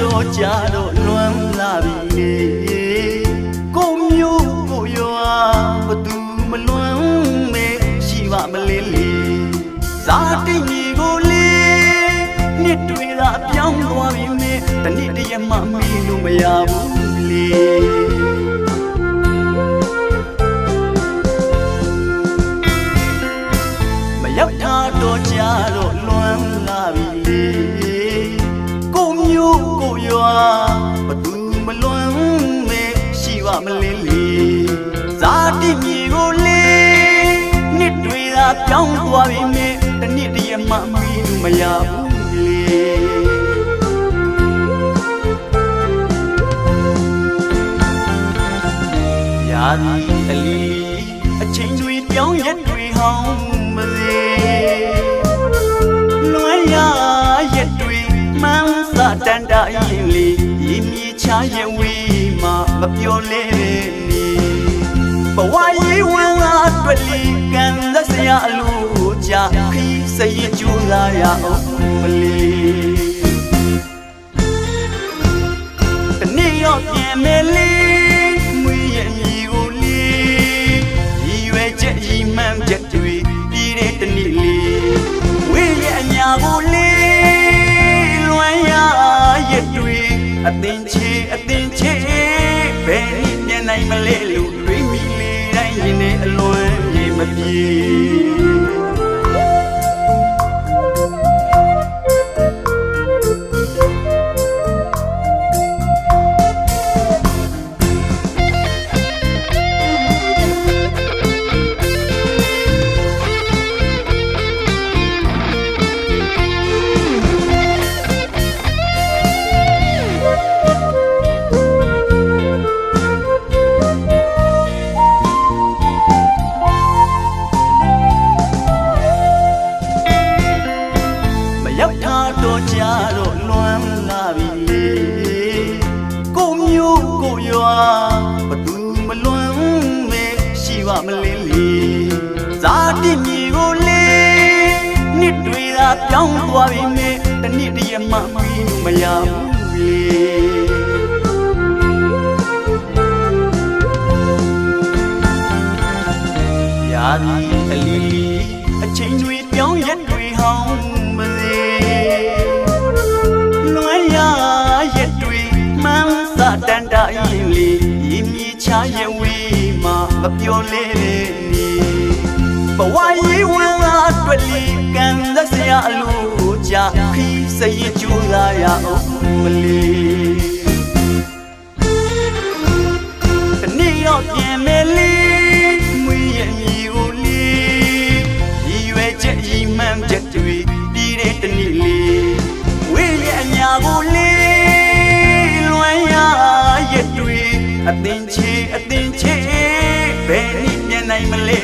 လွမ်းလာပြီလေကိုမျိုးကိုရွာဘသူမလွမ်းမေရှိပါမလေးလေဇာတိညီကိုလေနှစ်တွေသာပြောင်းသွားပြီမေတနေ့တည်းမှမီလို့မရဘူးလေ ရှိပါမလေးလေဇာတိမြေကိုလေနှစ်တွေသာပြောင်းသွားပြီမေတနေ့တည်းမှမီလို့မရဘူးလေရာဒီအလီအချိန်တွေပြောင်းရက်တွေဟောင်းမစေလွမ်းရရက်တွေမှန်းစာတန်တာရင်လေရင်းမြေချရဲ့ဝေး မှာမပြောလဲနေဘဝရေးဝမ်းအားတွေ့လီကန်သက်စရာအလိုကြခီးစရင်ကျူလာရအောင်မလေး ရေ မျိုးကိုရွာဘသူမလွမ်းမေရှိပါမလေးလေဇာတိမြေကိုလေနှစ်တွေသာပြောင်းသွားပြီမေတနေ့တည်းမှပြီးလို့မရဘူးလေရာဒီအလီအချိန်တွေပြောင်းရက်တွေဟောင်း တန်တာရင်လေရင်းမြေချရဲ့ဝေးမှာမပြောလဲနေဘဝရေးဝမ်းအားတွေ့လီကန်သက်စရာအလိုကြခီးစရင်ကျူလာရအောင်မလေးတနေ့တော့ပြင်မယ်လေးမွေးရဲ့မြေကိုလေးရည်ရွယ်ချက်ရည်မှန်းချက် အသင်ချေအသင်ချေဘယ်နည်းပြန်နိုင်မလဲ